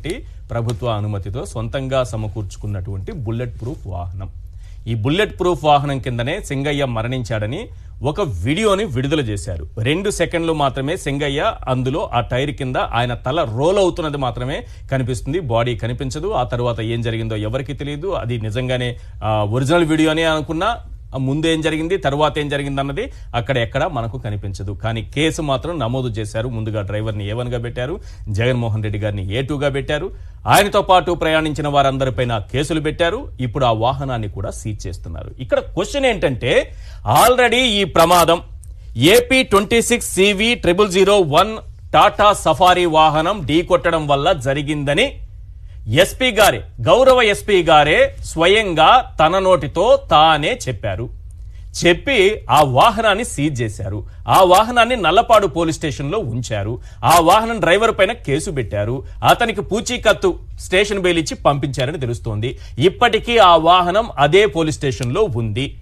సంబంధించినటువంటి ప్రభుత్వ అనుమతితో సొంతంగా సమకూర్చుకున్నటువంటి బుల్లెట్ ప్రూఫ్ వాహనం. ఈ బుల్లెట్ ప్రూఫ్ వాహనం కిందనే సింగయ్య మరణించాడని ఒక వీడియోని విడుదల చేశారు. రెండు సెకండ్లు మాత్రమే సింగయ్య అందులో ఆ టైర్ కింద ఆయన తల రోల్ అవుతున్నది మాత్రమే కనిపిస్తుంది. బాడీ కనిపించదు. ఆ తర్వాత ఏం జరిగిందో ఎవరికి తెలియదు. అది నిజంగానే ఒరిజినల్ వీడియోనే అనుకున్నా ముందేం ఏం జరిగింది తర్వాత ఏం జరిగింది అన్నది అక్కడ ఎక్కడ మనకు కనిపించదు. కానీ కేసు మాత్రం నమోదు చేశారు. ముందుగా డ్రైవర్ని ఏ పెట్టారు? జగన్మోహన్ రెడ్డి గారిని ఏ టూగా పెట్టారు? ఆయనతో పాటు ప్రయాణించిన వారందరిపైన కేసులు పెట్టారు. ఇప్పుడు ఆ వాహనాన్ని కూడా సీజ్ చేస్తున్నారు. ఇక్కడ క్వశ్చన్ ఏంటంటే ఆల్రెడీ ఈ ప్రమాదం. AP twenty six CV triple zero one Tata Safari వాహనం ఢీకొట్టడం వల్ల జరిగిందని ఎస్పీ గారే గౌరవ ఎస్పీ గారే స్వయంగా తన నోటితో తానే చెప్పారు. చెప్పి ఆ వాహనాన్ని సీజ్ చేశారు. ఆ వాహనాన్ని నల్లపాడు పోలీస్ స్టేషన్లో ఉంచారు. ఆ వాహనం డ్రైవర్ పైన కేసు పెట్టారు. అతనికి పూచీకత్తు స్టేషన్ బెయిల్ ఇచ్చి పంపించారని తెలుస్తోంది. ఇప్పటికీ ఆ వాహనం అదే పోలీస్ స్టేషన్లో ఉంది.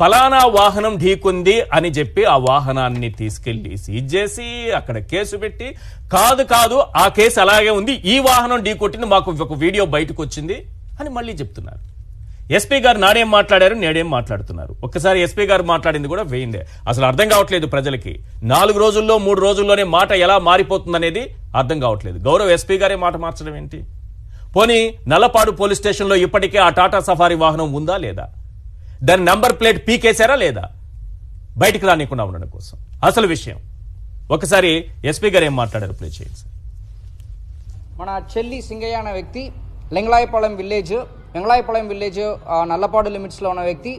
ఫలానా వాహనం ఢీకుంది అని చెప్పి ఆ వాహనాన్ని తీసుకెళ్ళి సీజ్ చేసి అక్కడ కేసు పెట్టి కాదు కాదు ఆ కేసు అలాగే ఉంది ఈ వాహనం ఢీకొట్టింది మాకు ఒక వీడియో బయటకు వచ్చింది అని మళ్ళీ చెప్తున్నారు. ఎస్పీ గారు నాడేం మాట్లాడారు నేడేం మాట్లాడుతున్నారు? ఒక్కసారి ఎస్పీ గారు మాట్లాడింది కూడా వేయిందే. అసలు అర్థం కావట్లేదు ప్రజలకి. నాలుగు రోజుల్లో మూడు రోజుల్లోనే మాట ఎలా మారిపోతుందనేది అర్థం కావట్లేదు. గౌరవ్ ఎస్పీ గారే మాట మార్చడం ఏంటి? పోనీ నల్లపాడు పోలీస్ స్టేషన్లో ఇప్పటికే ఆ టాటా సఫారీ వాహనం ఉందా లేదా? దాని నంబర్ ప్లేట్ పీకేశారా లేదా? బయటికి రానికుండా ఉండడం కోసం. అసలు విషయం. ఒకసారి ఎస్పీ గారు ఏం మాట్లాడారు ప్లే చేయండి మన చెల్లి సింగయ్య అనే వ్యక్తి లింగళాయపాళెం విలేజ్ లింగళాయపాళెం విలేజ్ ఆ, నల్లపాడు లిమిట్స్లో ఉన్న వ్యక్తి